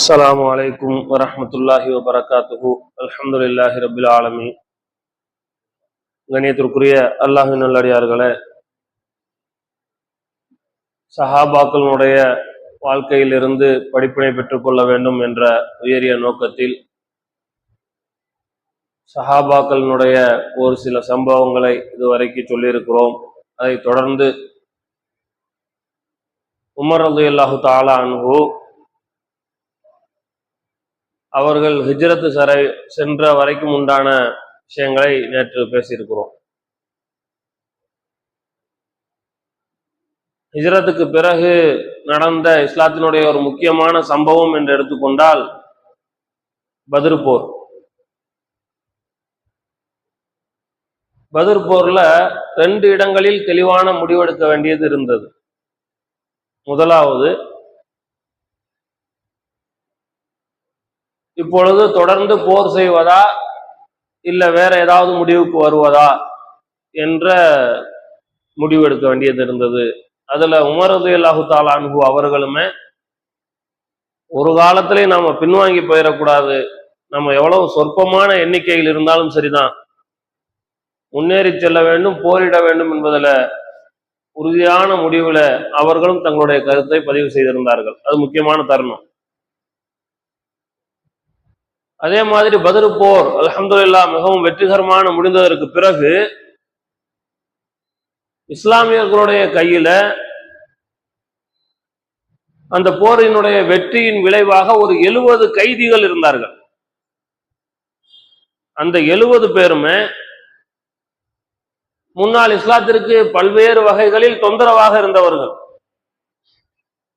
السلام عليكم ورحمة الله وبركاته الحمد لله رب العالمين கணியத்திற்குரிய அல்லாஹின் நல்லடியார்களே சஹாபாக்களுடைய வாழ்க்கையிலிருந்து படிப்பினை பெற்றுக்கொள்ள வேண்டும் என்ற உயரிய நோக்கத்தில் சஹாபாக்களினுடைய ஒரு சில சம்பவங்களை இதுவரைக்கும் சொல்லியிருக்கிறோம் அதை தொடர்ந்து உமர் ரது அல்லாஹு தாலா அன்ஹு அவர்கள் ஹிஜ்ரத்து சரை சென்ற வரைக்கும் உண்டான விஷயங்களை நேற்று பேசியிருக்கிறோம். ஹிஜ்ரத்துக்கு பிறகு நடந்த இஸ்லாத்தினுடைய ஒரு முக்கியமான சம்பவம் என்று எடுத்துக்கொண்டால் பதிர் போர். பதிர் போர்ல ரெண்டு இடங்களில் தெளிவான முடிவெடுக்க வேண்டியது இருந்தது. முதலாவது இப்பொழுது தொடர்ந்து போர் செய்வதா? இல்ல வேற ஏதாவது முடிவுக்கு வருவதா? என்ற முடிவு எடுக்க வேண்டியது இருந்தது. அதுல உமரது அல்லாஹு தாலான்ஹு அவர்களுமே ஒரு காலத்திலே நாம பின்வாங்கி போயிடக்கூடாது. நம்ம எவ்வளவு சொற்பமான எண்ணிக்கையில் இருந்தாலும் சரிதான். முன்னேறி செல்ல வேண்டும் போரிட வேண்டும் என்பதுல உறுதியான முடிவுல அவர்களும் தங்களுடைய கருத்தை பதிவு செய்திருந்தார்கள். அது முக்கியமான தருணம். அதே மாதிரி பதரு போர் அலமதுல்லா மிகவும் வெற்றிகரமான முடிந்ததற்கு பிறகு இஸ்லாமியர்களுடைய கையில அந்த போரினுடைய வெற்றியின் விளைவாக ஒரு எழுபது கைதிகள் இருந்தார்கள். அந்த எழுபது பேருமே முன்னாள் இஸ்லாத்திற்கு பல்வேறு வகைகளில் தொந்தரவாக இருந்தவர்கள்.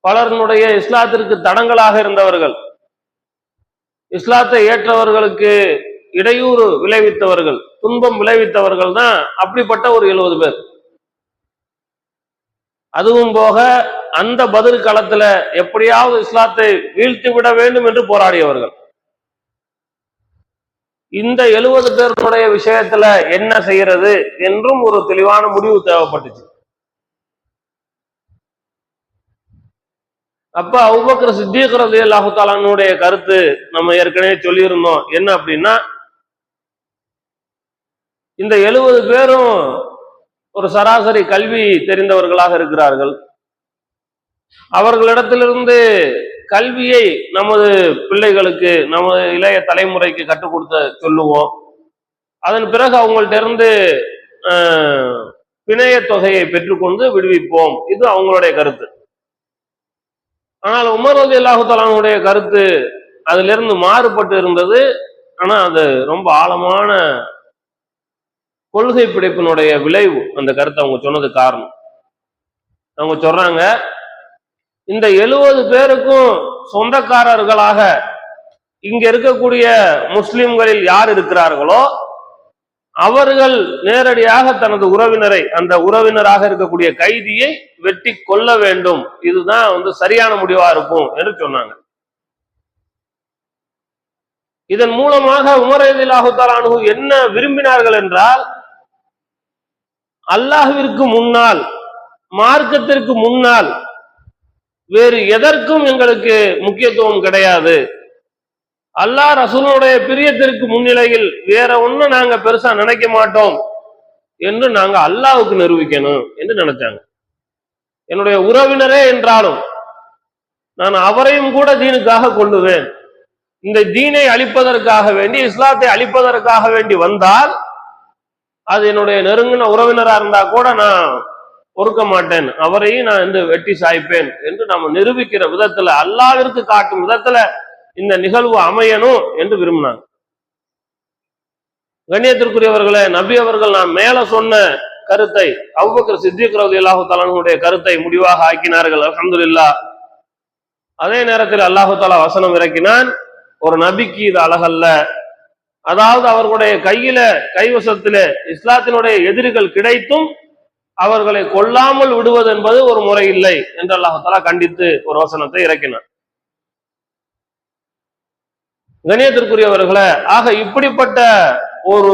பலருடைய இஸ்லாத்திற்கு தடங்களாக இருந்தவர்கள். இஸ்லாத்தை ஏற்றவர்களுக்கு இடையூறு விளைவித்தவர்கள் துன்பம் விளைவித்தவர்கள் தான் அப்படிப்பட்ட ஒரு எழுபது பேர். அதுவும் போக அந்த பதில் களத்துல எப்படியாவது இஸ்லாத்தை வீழ்த்தி விட வேண்டும் என்று போராடியவர்கள். இந்த எழுபது பேருடைய விஷயத்துல என்ன செய்யறது என்றும் ஒரு தெளிவான முடிவு தேவைப்பட்டுச்சு. அப்ப அவுபக்கர் சித்திக்கிறது அல்லாஹு தாலானுடைய கருத்து நம்ம ஏற்கனவே சொல்லியிருந்தோம். என்ன அப்படின்னா இந்த எழுபது பேரும் ஒரு சராசரி கல்வி தெரிந்தவர்களாக இருக்கிறார்கள். அவர்களிடத்திலிருந்து கல்வியை நமது பிள்ளைகளுக்கு நமது இளைய தலைமுறைக்கு கற்றுக் கொடுத்த சொல்லுவோம். அதன் பிறகு அவங்கள்ட்ட இருந்து பிணைய தொகையை பெற்றுக்கொண்டு விடுவிப்போம். இது அவங்களுடைய கருத்து. ஆனால் உமர் ரதி அல்லாஹுத்தலானுடைய கருத்து அதிலிருந்து மாறுபட்டு இருந்தது. ஆனா அது ரொம்ப ஆழமான கொள்கை பிடிப்பினுடைய விளைவு. அந்த கருத்தை அவங்க சொன்னது காரணம். அவங்க சொல்றாங்க இந்த எழுபது பேருக்கும் சொந்தக்காரர்களாக இங்க இருக்கக்கூடிய முஸ்லிம்களில் யார் இருக்கிறார்களோ அவர்கள் நேரடியாக தனது உறவினரை அந்த உறவினராக இருக்கக்கூடிய கைதியை வெட்டி கொள்ள வேண்டும். இதுதான் வந்து சரியான முடிவா இருக்கும் என்று சொன்னாங்க. இதன் மூலமாக உமரதிலாஹுத்தாலானு என்ன விரும்பினார்கள் என்றால் அல்லாஹுவிற்கு முன்னால் மார்க்கத்திற்கு முன்னால் வேறு எதற்கும் எங்களுக்கு முக்கியத்துவம் கிடையாது. அல்லாஹ் ரசூலுடைய பிரியத்திற்கு முன்னிலையில் வேற ஒன்றும் நாங்க பெருசா நினைக்க மாட்டோம் என்று நாங்க அல்லாவுக்கு நிரூபிக்கணும் என்று நினைச்சாங்க. என்னுடைய உறவினரே என்றாலும் நான் அவரையும் கூட தீனுக்காக கொள்ளுவேன் இந்த தீனை அழிப்பதற்காக வேண்டி இஸ்லாத்தை அழிப்பதற்காக வேண்டி வந்தால் அது என்னுடைய நெருங்கின உறவினரா இருந்தா கூட நான் பொறுக்க மாட்டேன். அவரையும் நான் வந்து வெட்டி சாய்ப்பேன் என்று நம்ம நிரூபிக்கிற விதத்துல அல்லாவிற்கு காட்டும் விதத்துல இந்த நிகழ்வு அமையணும் என்று விரும்பினாங்க. கண்ணியத்திற்குரியவர்களே நபி அவர்கள் நான் மேல சொன்ன கருத்தை அவ்வக்கர் சித்திக் ரவி அல்லாஹு தலானுடைய கருத்தை முடிவாக ஆக்கினார்கள் அல்ஹம்துலில்லாஹ் அதே நேரத்தில் அல்லாஹு தாலா வசனம் இறக்கினான் ஒரு நபிக்கு இது அழகல்ல. அதாவது அவர்களுடைய கையில கைவசத்தில இஸ்லாத்தினுடைய எதிரிகள் கிடைத்தும் அவர்களை கொல்லாமல் விடுவது என்பது ஒரு முறை இல்லை என்று அல்லாஹு தாலா கண்டித்து ஒரு வசனத்தை இறக்கினான். கணியத்திற்குரியவர்களை ஆக இப்படிப்பட்ட ஒரு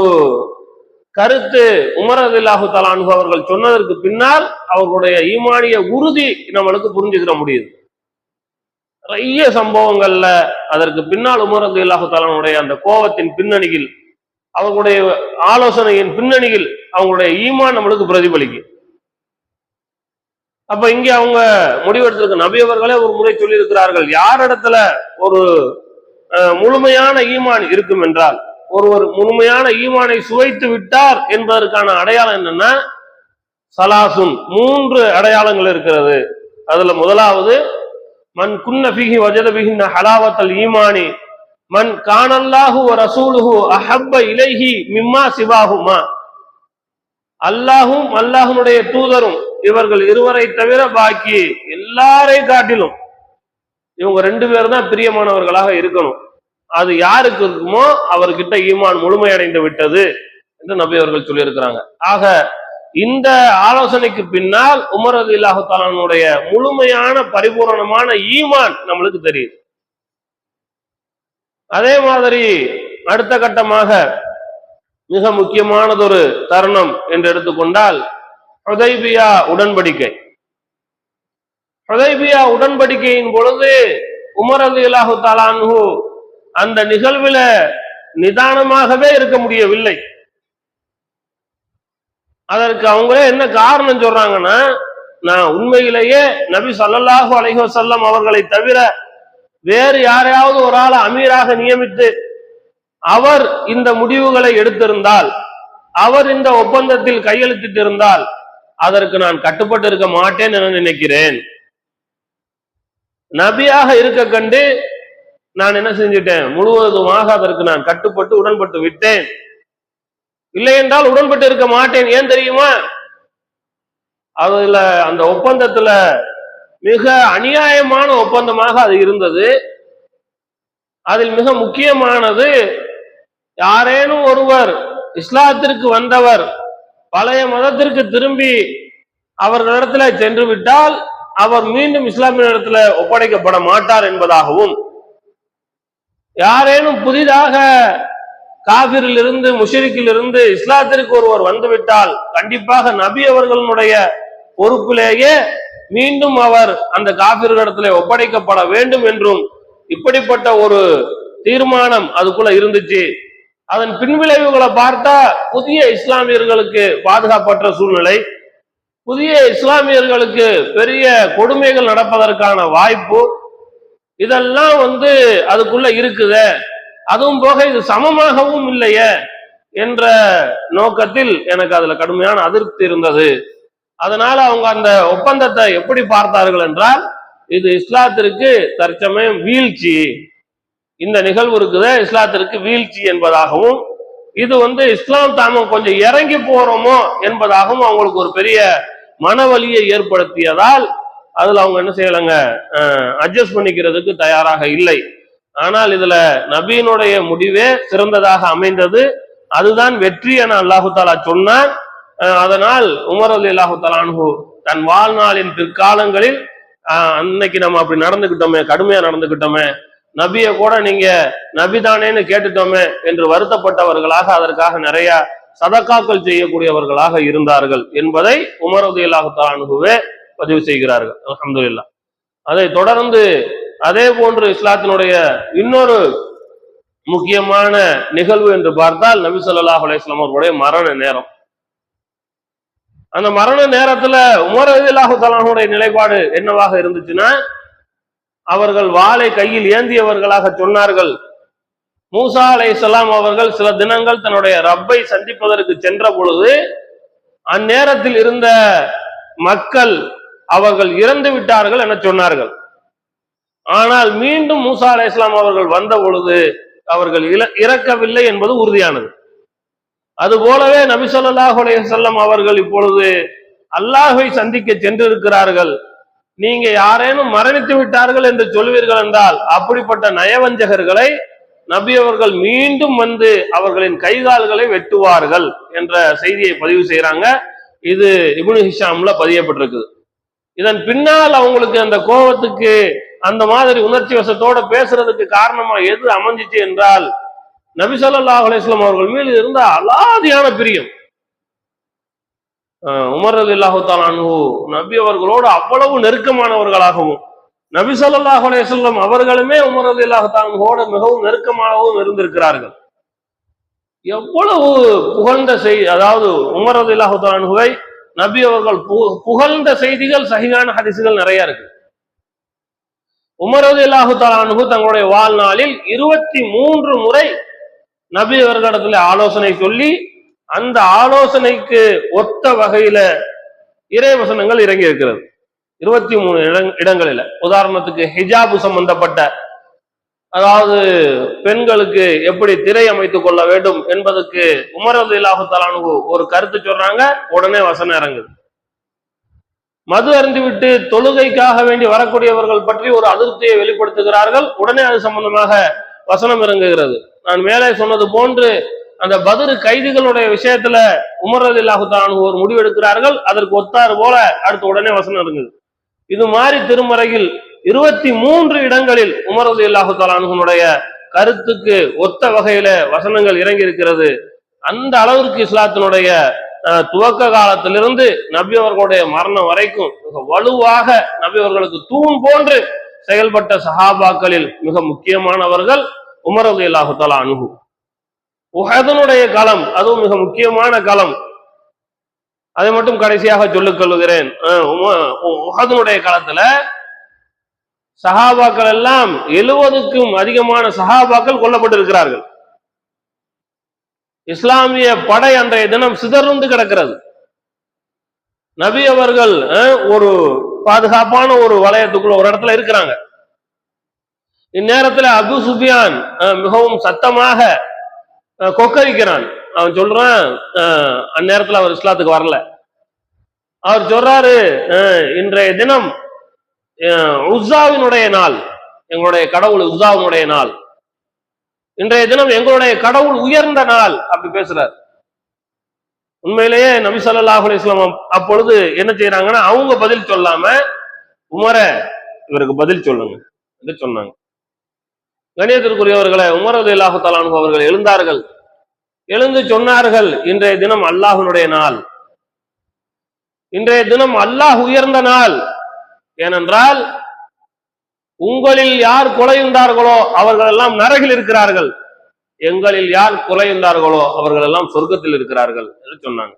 கருத்து உமரதில்லாஹு தலான்ஹு அவர்கள் சொன்னதற்கு பின்னால் அவர்களுடைய ஈமானிய உறுதி நம்மளுக்கு புரிஞ்சுக்கிற முடியுது. நிறைய சம்பவங்கள்ல அதற்கு பின்னால் உமரது இல்லாஹு தலானுடைய அந்த கோபத்தின் பின்னணியில் அவர்களுடைய ஆலோசனையின் பின்னணியில் அவங்களுடைய ஈமான் நம்மளுக்கு பிரதிபலிக்கும் அப்ப இங்கே அவங்க முடிவெடுத்திருக்க நபி அவர்களே ஒரு முறை சொல்லியிருக்கிறார்கள் யாரிடத்துல ஒரு முழுமையான ஈமான் இருக்கும் என்றால் ஒருவர் முழுமையான ஈமானை சுவைத்து விட்டார் என்பதற்கான அடையாளம் என்னன்னா சலாசுன் மூன்று அடையாளங்கள் இருக்கிறது. அதுல முதலாவது மன் குன்னபிகி வஜதபிகின் ஹலாவத்தல் ஈமானி மன் கானல்லாஹு ரசூலுஹு அஹப்ப இலைஹி மிம்மா சிவாகுமா அல்லாஹும் அல்லாஹனுடைய தூதரும் இவர்கள் இருவரை தவிர பாக்கி எல்லாரை காட்டிலும் இவங்க ரெண்டு பேரும் தான் பிரியமானவர்களாக இருக்கணும். அது யாருக்கு இருக்குமோ அவர்கிட்ட ஈமான் முழுமையடைந்து விட்டது என்று நபி அவர்கள் சொல்லியிருக்கிறாங்க. ஆக இந்த ஆலோசனைக்கு பின்னால் உமர் அலி அல்லாஹாலுடைய முழுமையான பரிபூரணமான ஈமான் நம்மளுக்கு தெரியுது. அதே மாதிரி அடுத்த கட்டமாக மிக முக்கியமானதொரு தருணம் என்று எடுத்துக்கொண்டால் உதைபியா உடன்படிக்கை. ஹுதைபியா உடன்படிக்கையின் பொழுது உமர் அலி அல்லாஹு தாலான்ஹு அந்த நிகழ்வில நிதானமாகவே இருக்க முடியவில்லை. அதற்கு அவங்களே என்ன காரணம் சொல்றாங்கன்னா நான் உண்மையிலேயே நபி சல்லல்லாஹு அலைஹி வஸல்லம் அவர்களை தவிர வேறு யாரையாவது ஒரு ஆளை அமீராக நியமித்து அவர் இந்த முடிவுகளை எடுத்திருந்தால் அவர் இந்த ஒப்பந்தத்தில் கையெழுத்திட்டிருந்தால் அதற்கு நான் கட்டுப்பட்டு இருக்க மாட்டேன் என நினைக்கிறேன். நபியாக இருக்க கண்டு நான் என்ன செஞ்சிட்டேன்? முழுவதுமாக அதற்கு நான் கட்டுப்பட்டு உடன்பட்டு விட்டேன். இல்லை என்றால் உடன்பட்டு இருக்க மாட்டேன். ஏன் தெரியுமா? அதுல அந்த ஒப்பந்தத்துல மிக அநியாயமான ஒப்பந்தமாக அது இருந்தது. அதில் மிக முக்கியமானது யாரேனும் ஒருவர் இஸ்லாத்திற்கு வந்தவர் பழைய மதத்திற்கு திரும்பி அவர்களிடத்துல சென்று விட்டால் அவர் மீண்டும் இஸ்லாமிய இடத்துல ஒப்படைக்கப்பட மாட்டார் என்பதாகவும் யாரேனும் புதிதாக காபிரில் இருந்து இஸ்லாத்திற்கு ஒருவர் வந்துவிட்டால் கண்டிப்பாக நபி அவர்களுடைய பொறுப்பிலேயே மீண்டும் அவர் அந்த காபிர்களிடத்திலே ஒப்படைக்கப்பட வேண்டும் என்றும் இப்படிப்பட்ட ஒரு தீர்மானம் அதுக்குள்ள இருந்துச்சு. அதன் பின்விளைவுகளை பார்த்தா புதிய இஸ்லாமியர்களுக்கு பாதுகாப்பற்ற சூழ்நிலை. புதிய இஸ்லாமியர்களுக்கு பெரிய கொடுமைகள் நடப்பதற்கான வாய்ப்பு இதெல்லாம் வந்து அதுக்குள்ள இருக்குது. அதுவும் போக இது சமமாகவும் இல்லையே என்ற நோக்கத்தில் எனக்கு அதுல கடுமையான அதிருப்தி இருந்தது. அதனால அவங்க அந்த ஒப்பந்தத்தை எப்படி பார்த்தார்கள் என்றால் இது இஸ்லாத்திற்கு தற்சமயம் வீழ்ச்சி. இந்த நிகழ்வு இருக்குது இஸ்லாத்திற்கு வீழ்ச்சி என்பதாகவும் இது வந்து இஸ்லாம் தாமம் கொஞ்சம் இறங்கி போறோமோ என்பதாகவும் அவங்களுக்கு ஒரு பெரிய மனவலியை ஏற்படுத்தியதால் அதுல அவங்க என்ன செய்யலைங்க அட்ஜஸ்ட் பண்ணிக்கிறதுக்கு தயாராக இல்லை. ஆனால் இதுல நபியினுடைய முடிவே சிறந்ததாக அமைந்தது. அதுதான் வெற்றி என அல்லாஹு தாலா சொன்னான். அதனால் உமர் அலி அல்லாஹு தன் வாழ்நாளின் பிற்காலங்களில் அன்னைக்கு நம்ம அப்படி நடந்துக்கிட்டோமே கடுமையா நடந்துக்கிட்டோமே நபியை கூட நீங்க நபிதானேன்னு கேட்டுட்டோமே என்று வருத்தப்பட்டவர்களாக அதற்காக நிறைய சதக்காக்கள் செய்யக்கூடியவர்களாக இருந்தார்கள் என்பதை உமர் அலி அல்லாஹு பதிவு செய்கிறார்கள். அல்ஹம்துலில்லாஹ் அதை தொடர்ந்து அதே போன்று இஸ்லாத்தினுடைய இன்னொரு முக்கியமான நிகழ்வு என்று பார்த்தால் நபி ஸல்லல்லாஹு அலையம் அவர்களுடைய மரண நேரம். அந்த மரண நேரத்துல உமர் ரலியல்லாஹு நிலைப்பாடு என்னவாக இருந்துச்சுன்னா அவர்கள் வாளை கையில் ஏந்தியவர்களாக சொன்னார்கள். மூசா அலைஹிஸ்ஸலாம் அவர்கள் சில தினங்கள் தன்னுடைய ரப்பை சந்திப்பதற்கு சென்ற பொழுது அந்நேரத்தில் இருந்த மக்கள் அவர்கள் இறந்து விட்டார்கள் என சொன்னார்கள். ஆனால் மீண்டும் மூசா அலை இஸ்லாம் அவர்கள் வந்த பொழுது அவர்கள் இறக்கவில்லை என்பது உறுதியானது. அது போலவே நபிசல்லாஹ் அலையம் அவர்கள் இப்பொழுது அல்லாஹை சந்திக்க சென்றிருக்கிறார்கள். நீங்க யாரேனும் மரணித்து விட்டார்கள் என்று சொல்வீர்கள் என்றால் அப்படிப்பட்ட நயவஞ்சகர்களை நபி அவர்கள் மீண்டும் வந்து அவர்களின் கைகால்களை வெட்டுவார்கள் என்ற செய்தியை பதிவு செய்யறாங்க இது இபுனு ஹிஷாம்ல பதியப்பட்டிருக்குது. இதன் பின்னால் அவங்களுக்கு அந்த கோபத்துக்கு அந்த மாதிரி உணர்ச்சி வசத்தோட பேசுறதுக்கு காரணமா எது அமைஞ்சிச்சு என்றால் நபி ஸல்லல்லாஹு அலிஸ்லாம் அவர்கள் மீது இருந்த அலாதியான பிரியம். உமர் அலி அல்லாஹு நபி அவர்களோடு அவ்வளவு நெருக்கமானவர்களாகவும் நபி ஸல்லல்லாஹு அவர்களுமே உமர் ரலியல்லாஹு தஆலாவோட மிகவும் நெருக்கமாகவும் இருந்திருக்கிறார்கள். எவ்வளவு புகழ்ந்த செய்தி அதாவது உமர் அலி தஆலாவை நபி அவர்கள் புகழ்ந்த செய்திகள் சகிதான ஹரிசுகள் நிறைய இருக்கு. உமர் அலி தஆலாஹு தங்களுடைய வாழ்நாளில் இருபத்தி மூன்று முறை நபி அவர்களிடத்துல ஆலோசனை சொல்லி அந்த ஆலோசனைக்கு ஒத்த வகையில இறைவசனங்கள் இறங்கி இருக்கிறது இருபத்தி மூணு இடங் இடங்களில். உதாரணத்துக்கு ஹிஜாபு சம்பந்தப்பட்ட அதாவது பெண்களுக்கு எப்படி திரை அமைத்துக் கொள்ள வேண்டும் என்பதற்கு உமரது இல்லாஹு தலானு ஒரு கருத்து சொல்றாங்க உடனே வசனம் இறங்குது. மது அறிந்துவிட்டு தொழுகைக்காக வேண்டி வரக்கூடியவர்கள் பற்றி ஒரு அதிருப்தியை வெளிப்படுத்துகிறார்கள் உடனே அது சம்பந்தமாக வசனம் இறங்குகிறது. நான் மேலே சொன்னது போன்று அந்த பதிரு கைதிகளுடைய விஷயத்துல உமரது இல்லாஹு தலானு ஒரு முடிவு எடுக்கிறார்கள் அதற்கு ஒத்தாறு போல அடுத்து உடனே வசனம் இறங்குது. இது மாதிரி திருமறையில் இருபத்தி மூன்று இடங்களில் உமரது இல்லாஹு தலானுடைய கருத்துக்கு ஒத்த வகையில வசனங்கள் இறங்கி இருக்கிறது அந்த அளவிற்கு இஸ்லாத்தினுடைய அஹ், துவக்க காலத்திலிருந்து நபி அவர்களுடைய மரணம் வரைக்கும் மிக வலுவாக நபி அவர்களுக்கு தூண் போன்று செயல்பட்ட சஹாபாக்களில் மிக முக்கியமானவர்கள் உமரது இல்லாஹு தலா அணுகு உஹதனுடைய களம் அதுவும் மிக முக்கியமான களம். அதை மட்டும் கடைசியாக சொல்லிக் கொள்ளுகிறேன் அஹ் காலத்துல சஹாபாக்கள் எல்லாம் எழுவதுக்கும் அதிகமான சஹாபாக்கள் கொல்லப்பட்டிருக்கிறார்கள். இஸ்லாமிய படை அன்றைய தினம் சிதறந்து கிடக்கிறது. நபி அவர்கள் ஒரு பாதுகாப்பான ஒரு வளையத்துக்குள்ள ஒரு இடத்துல இருக்கிறாங்க. இந்நேரத்துல அபு சுபியான் மிகவும் சத்தமாக கொக்கரிக்கிறான். அவன் சொல்றான் அந்நேரத்துல அவர் இஸ்லாத்துக்கு வரல. அவர் சொல்றாரு இன்றைய தினம் உஸ்ஸாவினுடைய நாள் எங்களுடைய கடவுள் உஸ்ஸாவினுடைய நாள். இன்றைய தினம் எங்களுடைய கடவுள் உயர்ந்த நாள் அப்படி பேசுறாரு. உண்மையிலேயே நபி ஸல்லல்லாஹு இஸ்லாம் அப்பொழுது என்ன செய்யறாங்கன்னா அவங்க பதில் சொல்லாம உமர இவருக்கு பதில் சொல்லுங்க என்று சொன்னாங்க. கணியத்திற்குரியவர்களை உமர் ரலியல்லாஹு தஆலா அவர்கள் எழுந்தார்கள். எழுந்து சொன்னார்கள் இன்றைய தினம் அல்லாஹ்வினுடைய நாள். இன்றைய தினம் அல்லாஹ் உயர்ந்த நாள். ஏனென்றால் உங்களில் யார் கொலையுண்டார்களோ அவர்கள் எல்லாம் நரகில் இருக்கிறார்கள். எங்களில் யார் கொலையுண்டார்களோ அவர்கள் எல்லாம் சொர்க்கத்தில் இருக்கிறார்கள் என்று சொன்னாங்க.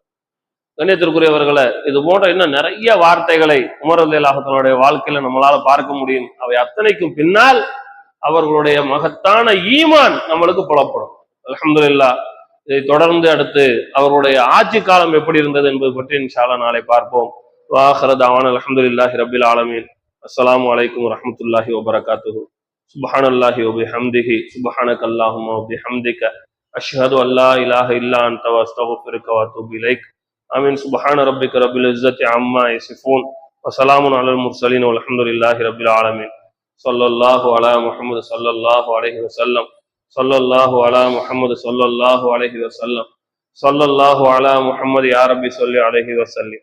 கண்ணியத்திற்குரியவர்களை இது போன்ற இன்னும் நிறைய வார்த்தைகளை உமரல்லாஹத்தனுடைய வாழ்க்கையில நம்மளால பார்க்க முடியும். அவை அத்தனைக்கும் பின்னால் அவர்களுடைய மகத்தான ஈமான் நம்மளுக்கு புலப்படும். அலமதுல்லா இதை தொடர்ந்து அடுத்து அவருடைய ஆட்சி காலம் எப்படி இருந்தது என்பது பற்றி இன்ஷால்லா நாளை பார்ப்போம். வாஹரதாவான் அல்ஹம்துலில்லாஹி ரபில் ஆலமீன். அஸ்ஸலாமு அலைக்கும் வரஹ்மத்துல்லாஹி வபரகாத்துஹு. சுப்ஹானல்லாஹி வபிஹம்திஹி. சுப்ஹானக அல்லாஹும்ம வபிஹம்திக அஷ்ஹது அல்லா இலாஹ இல்லா அன்த வஸ்தக்ஃபிருக வஅத்தூபு இலைக். ஆமீன். சுப்ஹான ரப்பிக ரப்பில் இஸ்ஸத்தி அம்மா யசிஃபூன். வஸலாமுன் அலல் முர்சலீன். வல்ஹம்துலில்லாஹி ரப்பில் ஆலமீன். ஸல்லல்லாஹு அலா முஹம்மது சல்லல்லாஹு அலைஹி வஸல்லம். சொல்லல்லாஹு அலா முஹம்மது சொல்லல்லாஹு அலஹி வசல்லம் சொல்லல்லாஹு அலா முஹம்மது யாரபி சொல்லி அலஹி வசல்லி